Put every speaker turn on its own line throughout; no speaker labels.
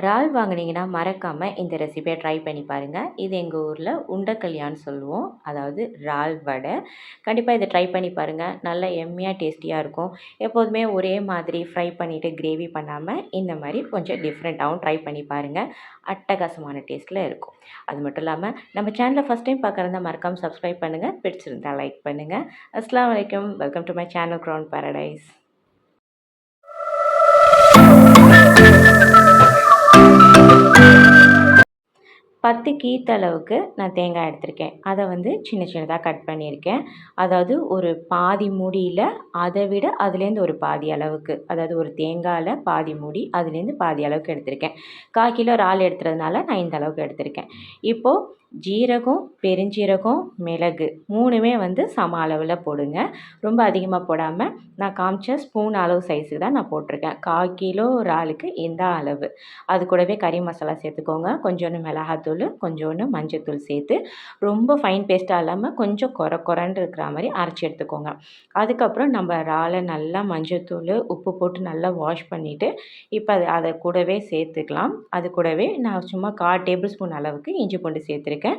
இறால் வாங்கினீங்கன்னா மறக்காமல் இந்த ரெசிபியை ட்ரை பண்ணி பாருங்கள் இது எங்கள் ஊரில் உண்டக்கல்யான்னு சொல்லுவோம். அதாவது இறால் வடை. கண்டிப்பாக இதை ட்ரை பண்ணி பாருங்கள் நல்லா எம்மியாக டேஸ்டியாக இருக்கும். எப்போதுமே ஒரே மாதிரி ஃப்ரை பண்ணிவிட்டு கிரேவி பண்ணாமல் இந்த மாதிரி கொஞ்சம் டிஃப்ரெண்ட்டாகவும் ட்ரை பண்ணி பாருங்கள் அட்டகாசமான டேஸ்ட்டில் இருக்கும். அது மட்டும் இல்லாமல் நம்ம சேனலை ஃபஸ்ட் டைம் பார்க்குறதா மறக்காமல் சப்ஸ்கிரைப் பண்ணுங்கள் பிடிச்சிருந்தா லைக் பண்ணுங்கள் அஸ்லாம் வலைக்கம் welcome to my channel ground paradise பத்து கீத்தளவுக்கு நான் தேங்காய் எடுத்திருக்கேன். அதை வந்து சின்ன சின்னதாக கட் பண்ணியிருக்கேன். அதாவது ஒரு பாதி மூடியில் அதை விட அதுலேருந்து ஒரு பாதி அளவுக்கு அதாவது ஒரு தேங்காயில் பாதி மூடி அதுலேருந்து பாதி அளவுக்கு எடுத்திருக்கேன். கால் கிலோ இறால் எடுத்துறதுனால நான் இந்த அளவுக்கு எடுத்திருக்கேன். இப்போது ஜீரகம் பெருஞ்சீரகம் மிளகு மூணுமே வந்து சம அளவில் போடுங்க. ரொம்ப அதிகமாக போடாமல் நான் காமிச்ச ஸ்பூன் அளவு சைஸுக்கு தான் நான் போட்டிருக்கேன். கால் கிலோ இறாலுக்கு இந்த அளவு. அது கூடவே கறி மசாலா சேர்த்துக்கோங்க. கொஞ்சோண்டு மிளகாத்தூள் கொஞ்சோண்டு மஞ்சத்தூள் சேர்த்து ரொம்ப ஃபைன் பேஸ்ட்டாக இல்லாமல் கொஞ்சம் குறை குறைன்னு இருக்கிற மாதிரி அரைச்சி எடுத்துக்கோங்க. அதுக்கப்புறம் நம்ம இறாலை நல்லா மஞ்சத்தூள் உப்பு போட்டு நல்லா வாஷ் பண்ணிவிட்டு இப்போ அது அதை கூடவே சேர்த்துக்கலாம். அது கூடவே நான் சும்மா கால் டேபிள் ஸ்பூன் அளவுக்கு இஞ்சி பூண்டு சேர்த்துருக்கேன். ഒക്കെ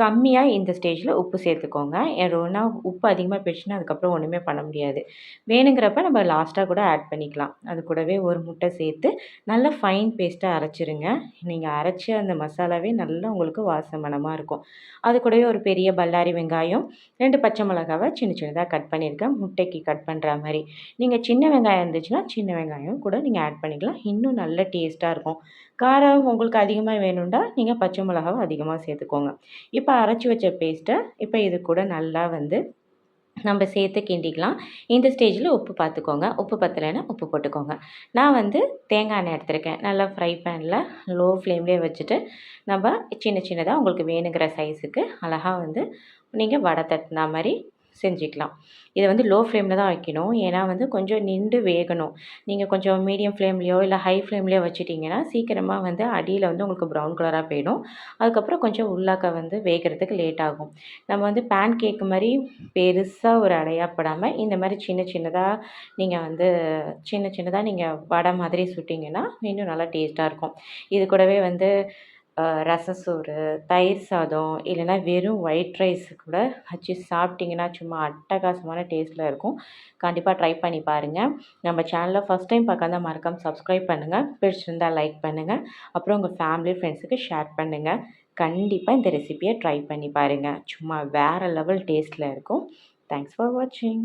கம்மியாக இந்த ஸ்டேஜில் உப்பு சேர்த்துக்கோங்க. ஏன்னா உப்பு அதிகமாக போயிடுச்சுன்னா அதுக்கப்புறம் ஒன்றுமே பண்ண முடியாது. வேணுங்கிறப்ப நம்ம லாஸ்ட்டாக கூட ஆட் பண்ணிக்கலாம். அது கூடவே ஒரு முட்டை சேர்த்து நல்லா ஃபைன் பேஸ்ட்டாக அரைச்சிருங்க. நீங்கள் அரைச்ச அந்த மசாலாவே நல்லா உங்களுக்கு வாசமனமாக இருக்கும். அது கூடவே ஒரு பெரிய பல்லாரி வெங்காயம் ரெண்டு பச்சை மிளகாவை சின்ன சின்னதாக கட் பண்ணியிருக்கேன் முட்டைக்கு கட் பண்ணுற மாதிரி. நீங்கள் சின்ன வெங்காயம் இருந்துச்சுன்னா சின்ன வெங்காயம் கூட நீங்கள் ஆட் பண்ணிக்கலாம். இன்னும் நல்ல டேஸ்ட்டாக இருக்கும். காரம் உங்களுக்கு அதிகமாக வேணும்டா நீங்கள் பச்சை மிளகாவை அதிகமாக சேர்த்துக்கோங்க. இப்போ இப்போ அரைச்சி வச்ச பேஸ்ட்டை இப்போ இது கூட நல்லா வந்து நம்ம சேர்த்து கிண்டிக்கலாம். இந்த ஸ்டேஜில் உப்பு பார்த்துக்கோங்க. உப்பு பத்தலைன்னா உப்பு போட்டுக்கோங்க. நான் வந்து தேங்காய் எண்ணெய் எடுத்திருக்கேன். நல்லா ஃப்ரை பேனில் லோ ஃப்ளேம்லேயே வச்சுட்டு நம்ம சின்ன சின்னதாக உங்களுக்கு வேணுங்கிற சைஸுக்கு அழகாக வந்து நீங்கள் வடை தட்டினா மாதிரி செஞ்சுக்கலாம். இதை வந்து லோ ஃப்ளேமில் தான் வைக்கணும். ஏன்னா வந்து கொஞ்சம் நின்று வேகணும். நீங்கள் கொஞ்சம் மீடியம் ஃப்ளேம்லேயோ இல்லை ஹை ஃப்ளேம்லேயோ வச்சுட்டிங்கன்னா சீக்கிரமாக வந்து அடியில் வந்து உங்களுக்கு ப்ரௌன் கலராக போயிடும். அதுக்கப்புறம் கொஞ்சம் உள்ளாக்க வந்து வேகிறதுக்கு லேட் ஆகும். நம்ம வந்து பேன் கேக் மாதிரி பெருசாக ஒரு அடையாப்படாமல் இந்த மாதிரி சின்ன சின்னதாக நீங்கள் வந்து சின்ன சின்னதாக நீங்கள் வடை மாதிரி சுட்டிங்கன்னா இன்னும் நல்லா டேஸ்ட்டாக இருக்கும். இது கூடவே வந்து ரசம் சோறு தயிர் சாதம் இல்லைன்னா வெறும் ஒயிட் ரைஸ் கூட வச்சு சாப்பிட்டிங்கன்னா சும்மா அட்டகாசமான டேஸ்ட்டில் இருக்கும். கண்டிப்பாக ட்ரை பண்ணி பாருங்கள் நம்ம சேனலில் ஃபஸ்ட் டைம் பார்க்காத மறக்காமல் சப்ஸ்கிரைப் பண்ணுங்கள் பிடிச்சிருந்தால் லைக் பண்ணுங்கள் அப்புறம் உங்கள் ஃபேமிலி ஃப்ரெண்ட்ஸுக்கு ஷேர் பண்ணுங்கள் கண்டிப்பாக இந்த ரெசிபியை ட்ரை பண்ணி பாருங்கள் சும்மா வேறு லெவல் டேஸ்ட்டில் இருக்கும். தேங்க்ஸ் ஃபார் வாட்சிங்